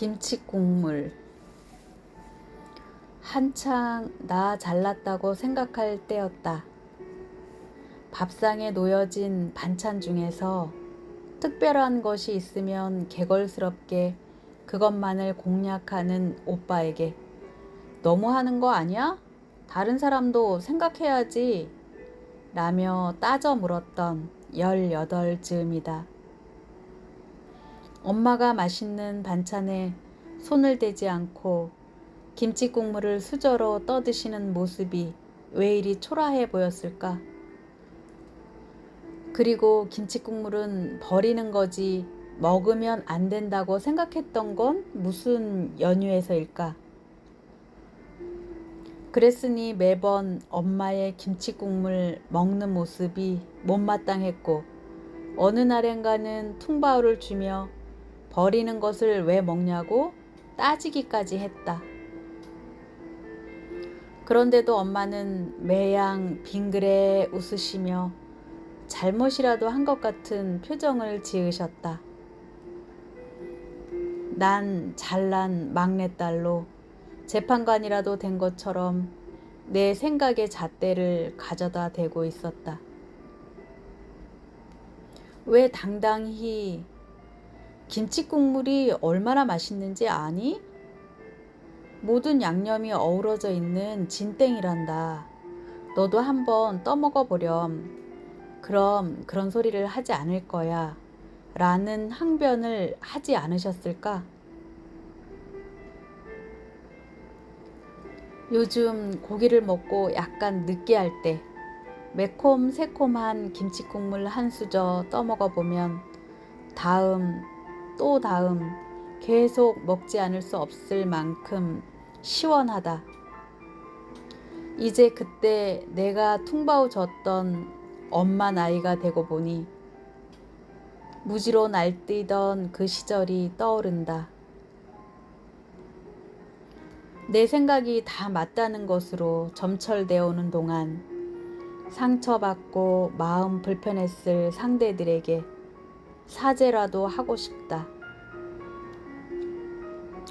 김치 국물 한창 나 잘났다고 생각할 때였다. 밥상에 놓여진 반찬 중에서 특별한 것이 있으면 개걸스럽게 그것만을 공략하는 오빠에게 너무 하는 거 아니야? 다른 사람도 생각해야지. 라며 따져 물었던 18즈음이다. 엄마가 맛있는 반찬에 손을 대지 않고 김치 국물을 수저로 떠드시는 모습이 왜 이리 초라해 보였을까? 그리고 김치 국물은 버리는 거지 먹으면 안 된다고 생각했던 건 무슨 연유에서일까? 그랬으니 매번 엄마의 김치 국물 먹는 모습이 못마땅했고 어느 날엔가는 퉁바오를 주며 버리는 것을 왜 먹냐고 따지기까지 했다. 그런데도 엄마는 매양 빙그레 웃으시며 잘못이라도 한 것 같은 표정을 지으셨다. 난 잘난 막내딸로 재판관이라도 된 것처럼 내 생각의 잣대를 가져다 대고 있었다. 왜 당당히 김치 국물이 얼마나 맛있는지 아니? 모든 양념이 어우러져 있는 진땡이란다. 너도 한번 떠먹어 보렴. 그럼 그런 소리를 하지 않을 거야. 라는 항변을 하지 않으셨을까? 요즘 고기를 먹고 약간 느끼할 때 매콤 새콤한 김치 국물 한 수저 떠먹어 보면 다음 또 다음 계속 먹지 않을 수 없을 만큼 시원하다. 이제 그때 내가 퉁바우 졌던 엄마 나이가 되고 보니 무지로 날뛰던 그 시절이 떠오른다. 내 생각이 다 맞다는 것으로 점철되어 오는 동안 상처받고 마음 불편했을 상대들에게 사죄라도 하고 싶다.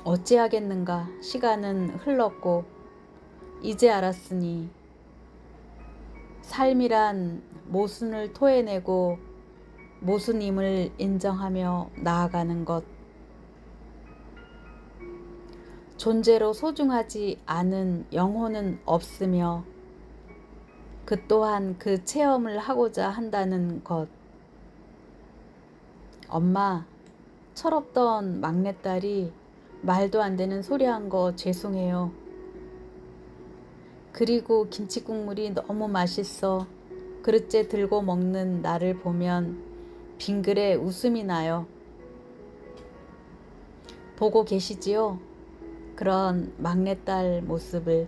어찌하겠는가 시간은 흘렀고 이제 알았으니 삶이란 모순을 토해내고 모순임을 인정하며 나아가는 것. 존재로 소중하지 않은 영혼은 없으며 그 또한 그 체험을 하고자 한다는 것. 엄마, 철없던 막내딸이 말도 안 되는 소리 한 거 죄송해요. 그리고 김치 국물이 너무 맛있어. 그릇째 들고 먹는 나를 보면 빙글에 웃음이 나요. 보고 계시지요? 그런 막내딸 모습을.